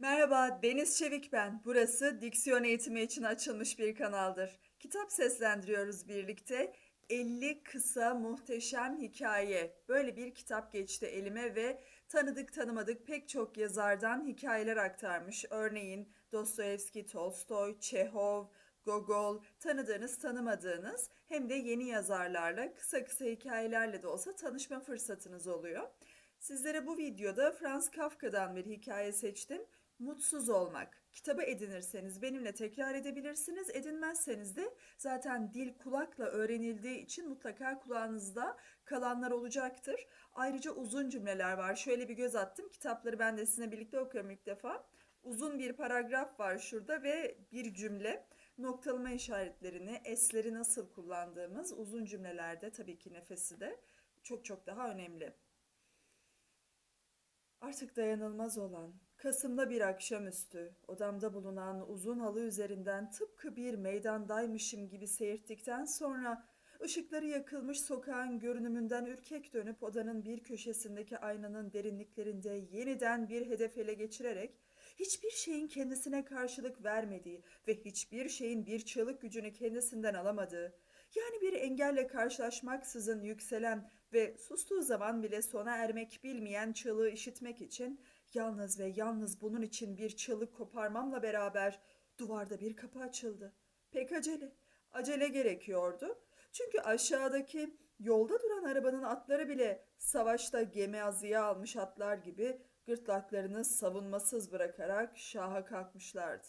Merhaba, Deniz Çevik ben. Burası diksiyon eğitimi için açılmış bir kanaldır. Kitap seslendiriyoruz birlikte. 50 kısa muhteşem hikaye. Böyle bir kitap geçti elime ve tanıdık tanımadık pek çok yazardan hikayeler aktarmış. Örneğin Dostoyevski, Tolstoy, Çehov, Gogol, tanıdığınız tanımadığınız hem de yeni yazarlarla kısa kısa hikayelerle de olsa tanışma fırsatınız oluyor. Sizlere bu videoda Franz Kafka'dan bir hikaye seçtim. Mutsuz olmak. Kitabı edinirseniz benimle tekrar edebilirsiniz. Edinmezseniz de zaten dil kulakla öğrenildiği için mutlaka kulağınızda kalanlar olacaktır. Ayrıca uzun cümleler var. Şöyle bir göz attım. Kitapları ben de sizinle birlikte okuyorum ilk defa. Uzun bir paragraf var şurada ve bir cümle. Noktalama işaretlerini, esleri nasıl kullandığımız uzun cümlelerde tabii ki nefesi de çok çok daha önemli. Artık dayanılmaz olan, Kasım'da bir akşamüstü, odamda bulunan uzun halı üzerinden tıpkı bir meydandaymışım gibi seyirttikten sonra, ışıkları yakılmış sokağın görünümünden ürkek dönüp odanın bir köşesindeki aynanın derinliklerinde yeniden bir hedef ele geçirerek, hiçbir şeyin kendisine karşılık vermediği ve hiçbir şeyin bir çığlık gücünü kendisinden alamadığı, yani bir engelle karşılaşmaksızın yükselen ve sustuğu zaman bile sona ermek bilmeyen çığlığı işitmek için yalnız ve yalnız bunun için bir çığlık koparmamla beraber duvarda bir kapı açıldı. Pek acele, acele gerekiyordu. Çünkü aşağıdaki yolda duran arabanın atları bile savaşta gemi azıya almış atlar gibi gırtlaklarını savunmasız bırakarak şaha kalkmışlardı.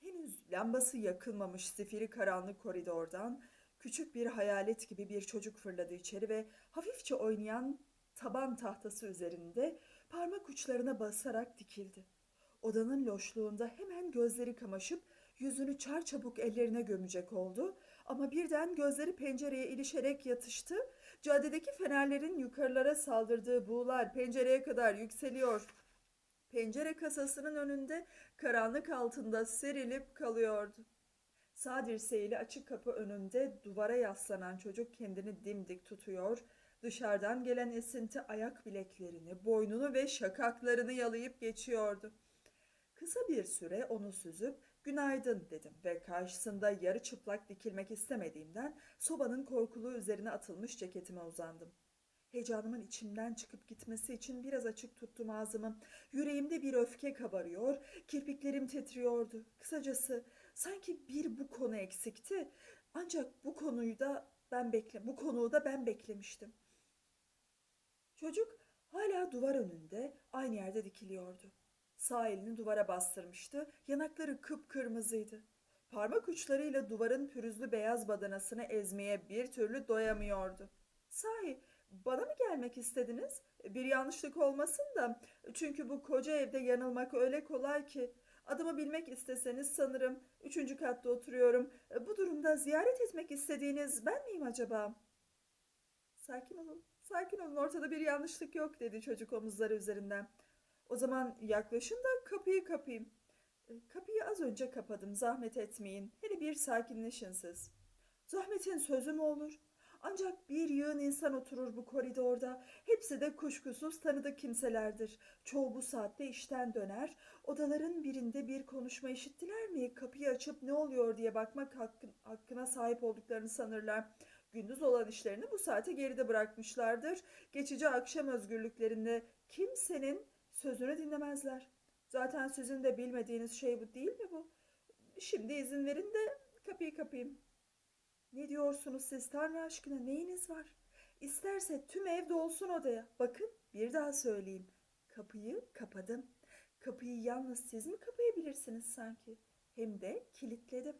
Henüz lambası yakılmamış zifiri karanlık koridordan küçük bir hayalet gibi bir çocuk fırladı içeri ve hafifçe oynayan taban tahtası üzerinde parmak uçlarına basarak dikildi. Odanın loşluğunda hemen gözleri kamaşıp yüzünü çarçabuk ellerine gömecek oldu ama birden gözleri pencereye ilişerek yatıştı. Caddedeki fenerlerin yukarılara saldırdığı buğular pencereye kadar yükseliyor. Pencere kasasının önünde karanlık altında serilip kalıyordu. Sağ dirseğiyle açık kapı önünde duvara yaslanan çocuk kendini dimdik tutuyor. Dışarıdan gelen esinti ayak bileklerini, boynunu ve şakaklarını yalayıp geçiyordu. Kısa bir süre onu süzüp günaydın dedim ve karşısında yarı çıplak dikilmek istemediğimden sobanın korkuluğu üzerine atılmış ceketime uzandım. Heyecanımın içimden çıkıp gitmesi için biraz açık tuttum ağzımı. Yüreğimde bir öfke kabarıyor, kirpiklerim titriyordu. Kısacası sanki bir bu konu eksikti. Ancak bu konuyu da ben bekle, bu konuyu da ben beklemiştim. Çocuk hala duvar önünde aynı yerde dikiliyordu. Sağ elini duvara bastırmıştı, yanakları kıpkırmızıydı. Parmak uçlarıyla duvarın pürüzlü beyaz badanasını ezmeye bir türlü doyamıyordu. Sahi bana mı gelmek istediniz? Bir yanlışlık olmasın da. Çünkü bu koca evde yanılmak öyle kolay ki. Adımı bilmek isteseniz sanırım üçüncü katta oturuyorum. Bu durumda ziyaret etmek istediğiniz ben miyim acaba? Sakin olun, sakin olun. Ortada bir yanlışlık yok dedi çocuk omuzları üzerinden. O zaman yaklaşın da kapıyı kapayım. "E, Kapıyı az önce kapadım, zahmet etmeyin. Hele bir sakinleşin siz. Zahmetin sözü mü olur? Ancak bir yığın insan oturur bu koridorda. Hepsi de kuşkusuz tanıdık kimselerdir. Çoğu bu saatte işten döner. Odaların birinde bir konuşma işittiler mi? Kapıyı açıp ne oluyor diye bakmak hakkın, hakkına sahip olduklarını sanırlar. Gündüz olan işlerini bu saate geride bırakmışlardır. Geçici akşam özgürlüklerinde kimsenin sözünü dinlemezler. Zaten sizin de bilmediğiniz şey bu değil mi bu? Şimdi izin verin de kapıyı kapayım. Ne diyorsunuz siz Tanrı aşkına neyiniz var? İsterse tüm ev dolsun odaya. Bakın bir daha söyleyeyim. Kapıyı kapadım. Kapıyı yalnız siz mi kapayabilirsiniz sanki? Hem de kilitledim.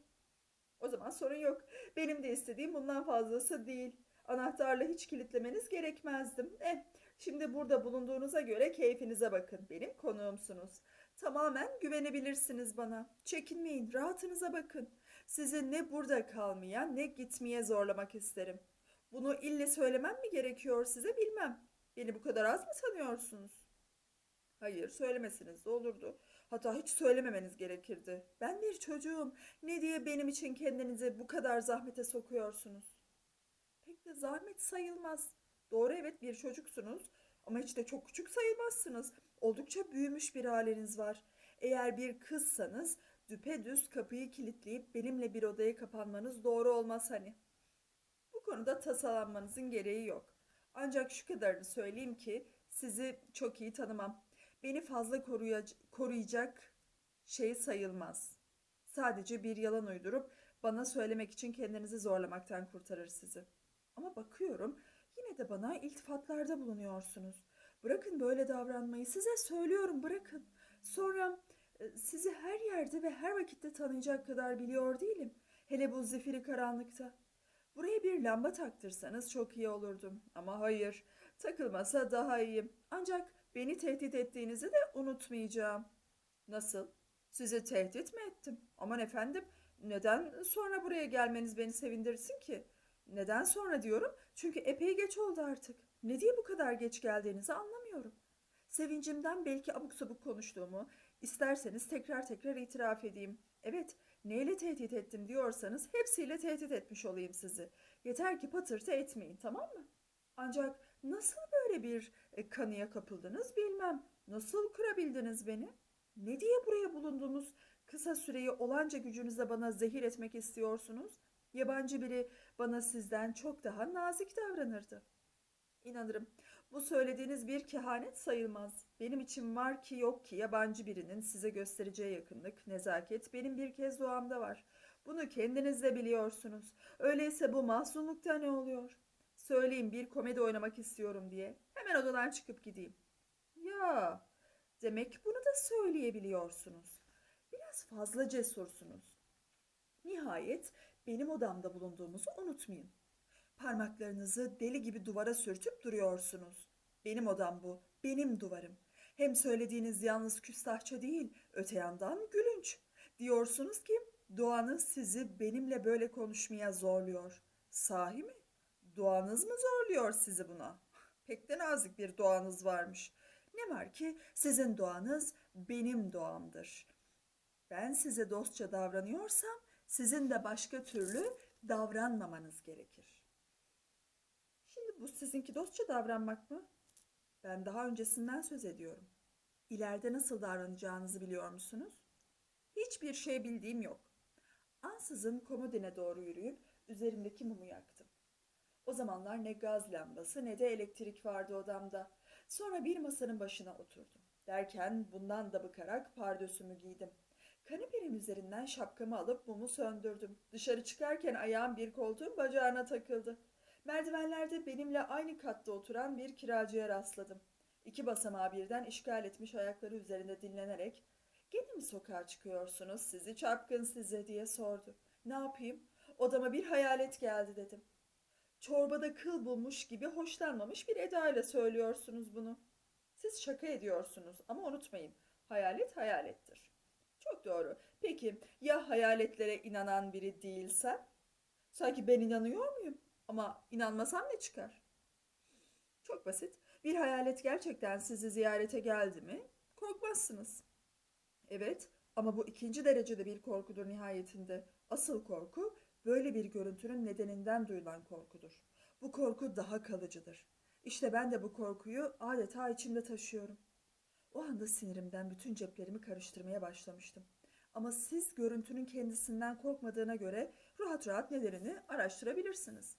O zaman sorun yok. Benim de istediğim bundan fazlası değil. Anahtarla hiç kilitlemeniz gerekmezdim. Eh, şimdi burada bulunduğunuza göre keyfinize bakın. Benim konuğumsunuz. Tamamen güvenebilirsiniz bana. Çekinmeyin, rahatınıza bakın. Sizi ne burada kalmaya ne gitmeye zorlamak isterim. Bunu ille söylemem mi gerekiyor size bilmem. Beni bu kadar az mı tanıyorsunuz? Hayır, söylemesiniz de olurdu. Hatta hiç söylememeniz gerekirdi. Ben bir çocuğum. Ne diye benim için kendinizi bu kadar zahmete sokuyorsunuz? Pek de zahmet sayılmaz. Doğru evet bir çocuksunuz ama hiç de çok küçük sayılmazsınız. Oldukça büyümüş bir haliniz var. Eğer bir kızsanız düpedüz kapıyı kilitleyip benimle bir odaya kapanmanız doğru olmaz hani. Bu konuda tasalanmanızın gereği yok. Ancak şu kadarını söyleyeyim ki sizi çok iyi tanımam. Beni fazla koruyac- koruyacak şey sayılmaz. Sadece bir yalan uydurup bana söylemek için kendinizi zorlamaktan kurtarır sizi. Ama bakıyorum yine de bana iltifatlarda bulunuyorsunuz. Bırakın böyle davranmayı size söylüyorum bırakın. Sonra e, sizi her yerde ve her vakitte tanıyacak kadar biliyor değilim. Hele bu zifiri karanlıkta. Buraya bir lamba taktırsanız çok iyi olurdum. Ama hayır, takılmasa daha iyiyim. Ancak beni tehdit ettiğinizi de unutmayacağım. Nasıl? Sizi tehdit mi ettim? Aman efendim, neden sonra buraya gelmeniz beni sevindirsin ki? Neden sonra diyorum? Çünkü epey geç oldu artık. Ne diye bu kadar geç geldiğinizi anlamıyorum. Sevincimden belki abuk sabuk konuştuğumu, isterseniz tekrar tekrar itiraf edeyim. Evet, neyle tehdit ettim diyorsanız hepsiyle tehdit etmiş olayım sizi. Yeter ki patırtı etmeyin, tamam mı? Ancak nasıl böyle bir e, kanıya kapıldınız bilmem. Nasıl kırabildiniz beni? Ne diye buraya bulunduğunuz kısa süreyi olanca gücünüzle bana zehir etmek istiyorsunuz? Yabancı biri bana sizden çok daha nazik davranırdı. İnanırım. Bu söylediğiniz bir kehanet sayılmaz. Benim için var ki yok ki yabancı birinin size göstereceği yakınlık, nezaket benim bir kez doğamda var. Bunu kendiniz de biliyorsunuz. Öyleyse bu mahzunlukta ne oluyor? Söyleyin bir komedi oynamak istiyorum diye. Hemen odadan çıkıp gideyim. Ya, demek bunu da söyleyebiliyorsunuz. Biraz fazla cesursunuz. Nihayet benim odamda bulunduğumuzu unutmayın. Parmaklarınızı deli gibi duvara sürtüp duruyorsunuz. Benim odam bu, benim duvarım. Hem söylediğiniz yalnız küstahça değil, öte yandan gülünç. Diyorsunuz ki doğanız sizi benimle böyle konuşmaya zorluyor. Sahi mi? Doğanız mı zorluyor sizi buna? Pek de nazik bir doğanız varmış. Ne var ki sizin doğanız benim doğamdır. Ben size dostça davranıyorsam sizin de başka türlü davranmamanız gerekir. Şimdi bu sizinki dostça davranmak mı? Ben daha öncesinden söz ediyorum. İleride nasıl davranacağınızı biliyor musunuz? Hiçbir şey bildiğim yok. Ansızın komodine doğru yürüyüp üzerimdeki mumu yaktım. O zamanlar ne gaz lambası ne de elektrik vardı odamda. Sonra bir masanın başına oturdum. Derken bundan da bıkarak pardösümü giydim. Kanepenin üzerinden şapkamı alıp mumu söndürdüm. Dışarı çıkarken ayağım bir koltuğun bacağına takıldı. Merdivenlerde benimle aynı katta oturan bir kiracıya rastladım. İki basamağı birden işgal etmiş ayakları üzerinde dinlenerek ''Gene mi sokağa çıkıyorsunuz sizi çapkın size?'' diye sordu. ''Ne yapayım? Odama bir hayalet geldi.'' dedim. Çorbada kıl bulmuş gibi hoşlanmamış bir edayla söylüyorsunuz bunu. Siz şaka ediyorsunuz ama unutmayın hayalet hayalettir. Çok doğru. Peki ya hayaletlere inanan biri değilsem? Sanki ben inanıyor muyum? Ama inanmasam ne çıkar? Çok basit. Bir hayalet gerçekten sizi ziyarete geldi mi? Korkmazsınız. Evet ama bu ikinci derecede bir korkudur nihayetinde. Asıl korku böyle bir görüntünün nedeninden duyulan korkudur. Bu korku daha kalıcıdır. İşte ben de bu korkuyu adeta içimde taşıyorum. O anda sinirimden bütün ceplerimi karıştırmaya başlamıştım. Ama siz görüntünün kendisinden korkmadığına göre rahat rahat nedenini araştırabilirsiniz.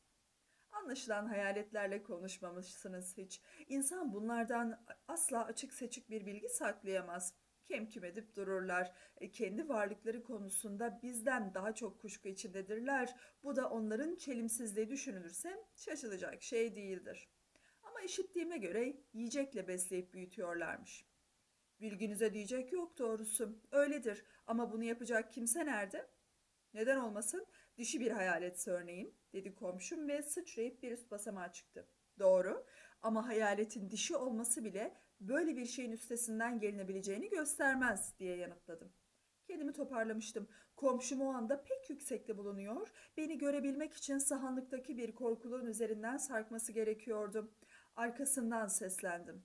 Anlaşılan hayaletlerle konuşmamışsınız hiç. İnsan bunlardan asla açık seçik bir bilgi saklayamaz. Kemküm edip dururlar. E, kendi varlıkları konusunda bizden daha çok kuşku içindedirler. Bu da onların çelimsizliği düşünülürse şaşılacak şey değildir. Ama işittiğime göre yiyecekle besleyip büyütüyorlarmış. Bilginize diyecek yok doğrusu. Öyledir ama bunu yapacak kimse nerede? Neden olmasın? Dişi bir hayaletse örneğin, dedi komşum ve sıçrayıp bir üst basamağa çıktı. Doğru ama hayaletin dişi olması bile böyle bir şeyin üstesinden gelinebileceğini göstermez diye yanıtladım. Kendimi toparlamıştım. Komşum o anda pek yüksekte bulunuyor. Beni görebilmek için sahanlıktaki bir korkuluğun üzerinden sarkması gerekiyordu. Arkasından seslendim.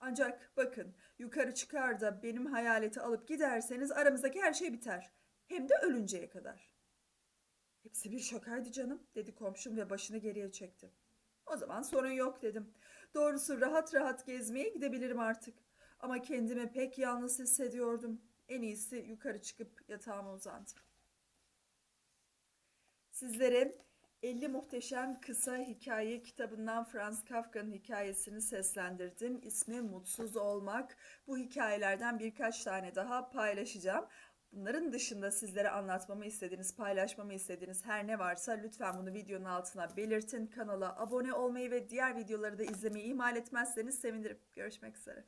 Ancak bakın yukarı çıkar da benim hayaleti alıp giderseniz aramızdaki her şey biter. Hem de ölünceye kadar. Hepsi bir şakaydı canım dedi komşum ve başını geriye çekti. O zaman sorun yok dedim. Doğrusu rahat rahat gezmeye gidebilirim artık. Ama kendimi pek yalnız hissediyordum. En iyisi yukarı çıkıp yatağıma uzandım. Sizlere 50 Muhteşem Kısa Hikaye kitabından Franz Kafka'nın hikayesini seslendirdim. İsmi Mutsuz Olmak. Bu hikayelerden birkaç tane daha paylaşacağım. Bunların dışında sizlere anlatmamı istediğiniz, paylaşmamı istediğiniz her ne varsa lütfen bunu videonun altına belirtin. Kanala abone olmayı ve diğer videoları da izlemeyi ihmal etmezseniz sevinirim. Görüşmek üzere.